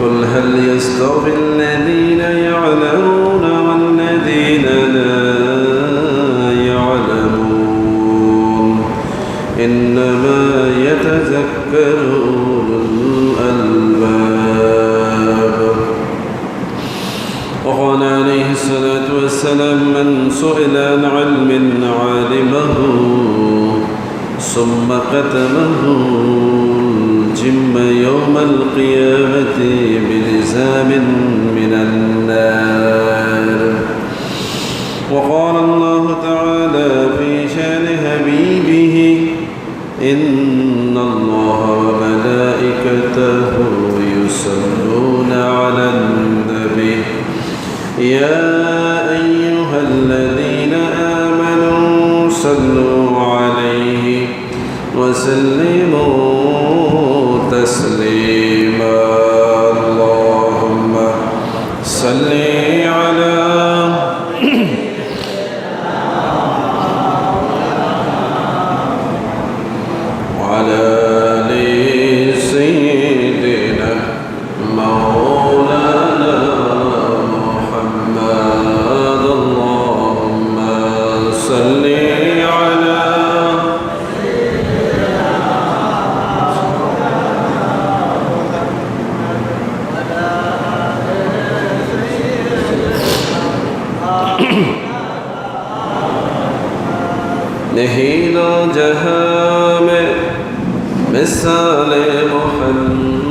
قل هل يستوي الذين يعلمون والذين لا يعلمون إنما يتذكر الألباب وقال عليه الصلاة والسلام من سئل عن علم عالمه ثم كتمه الجم يوم القيامة بلزام من النار. وقال الله تعالى في شأن حبيبه إن نہیلا جہاں میں مثال محمد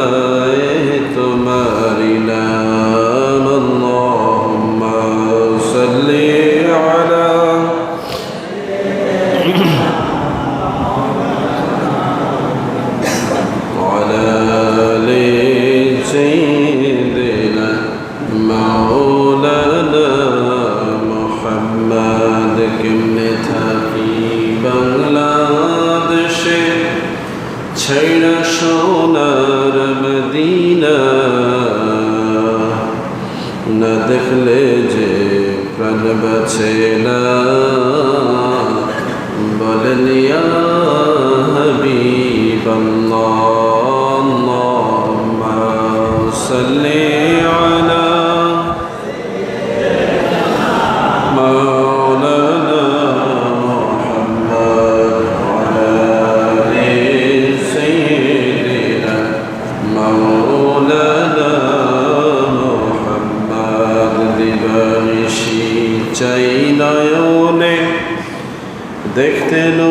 যে প্রাণ বাঁচে না বলেন হাবিব আল্লাহুম্মা সাল্লি দেখতে নূরের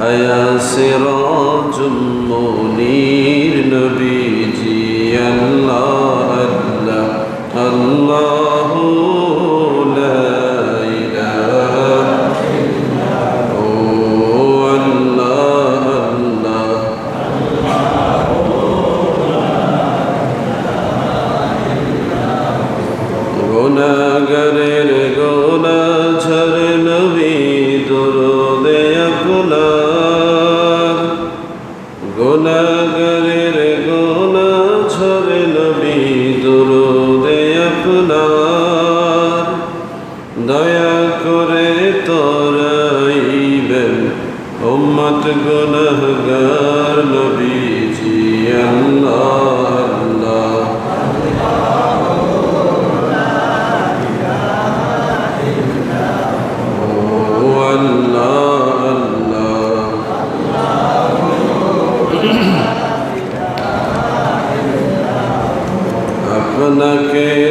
আয়া সিরাজ মুনির নবীজি আল্লাহ আল্লাহ আল্লাহ نكير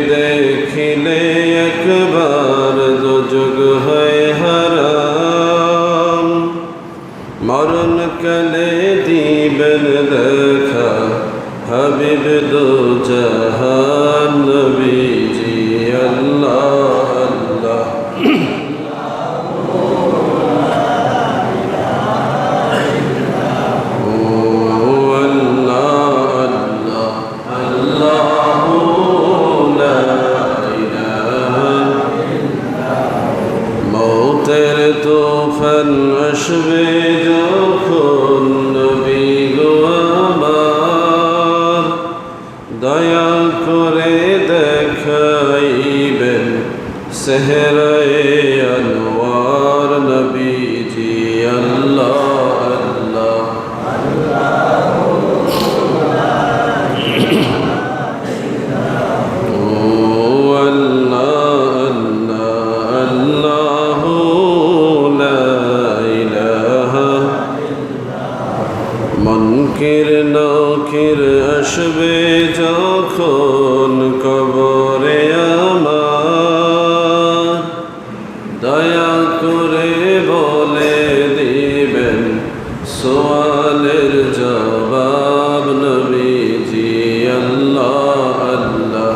সোয়ালের জবাব নবীজি আল্লাহ আল্লাহ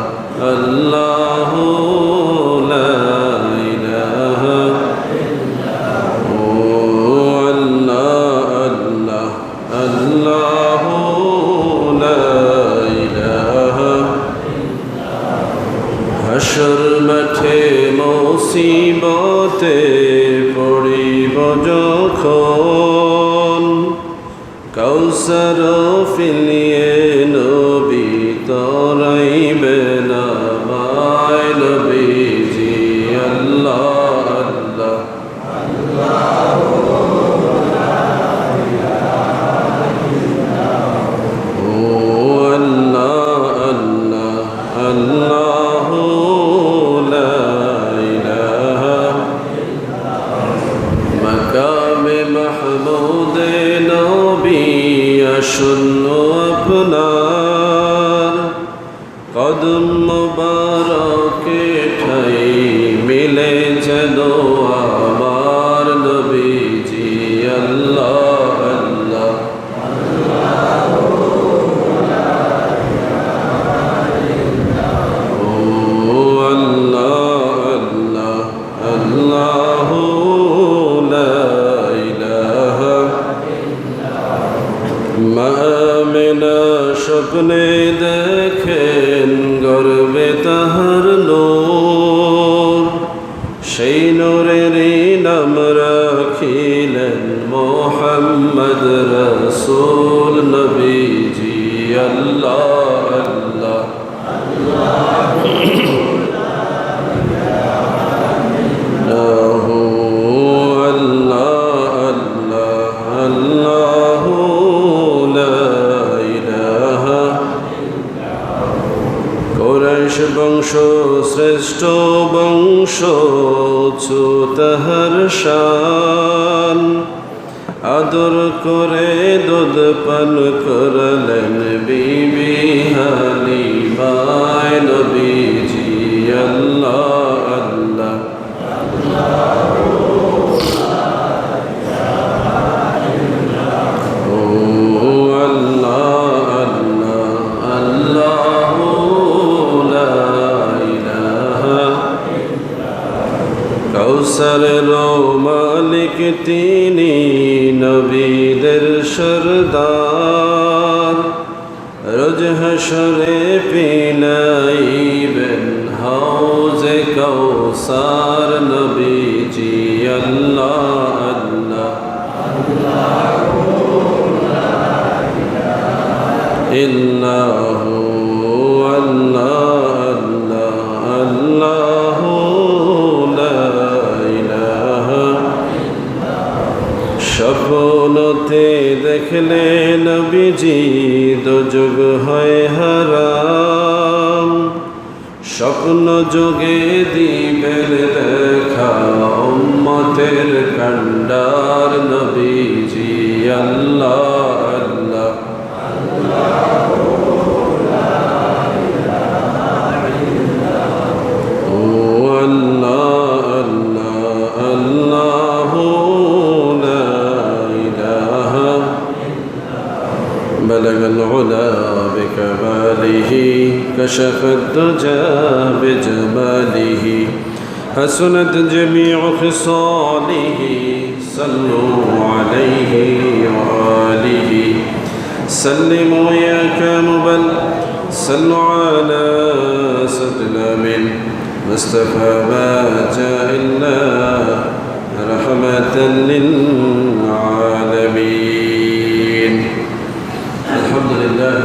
আল্লাহ হাসর মাঠে মুসিবতে পড়িব যখন كوثر في الينور অদম্য আল্লাহ আল্লাহ বংশ শ্রেষ্ঠ বংশ চুতাহার শান আদর করে দুধ পান করলেন বিবি হানি ভাই নবীজি আল্লাহ আল্লাহ। কৌসরের হাউজে কৌসার নবীজি আল্লাহ আল্লাহ। ইল্লাহু আল্লাহ স্বপ্নতে দেখলেন বিজি দুযুগ হয় হারা স্বপ্ন যোগে দিবেন দেখা উম্মতের কান্ডার নবীজি আল্লাহ আল্লাহ بلغ العلا بكماله كشف الدجى حسنت جميع خصاله صلوا عليه وآله. سلموا يا كامبل صلوا على سيدنا من مصطفى ما جاء إلا رحمة للعالمين. الحمد لله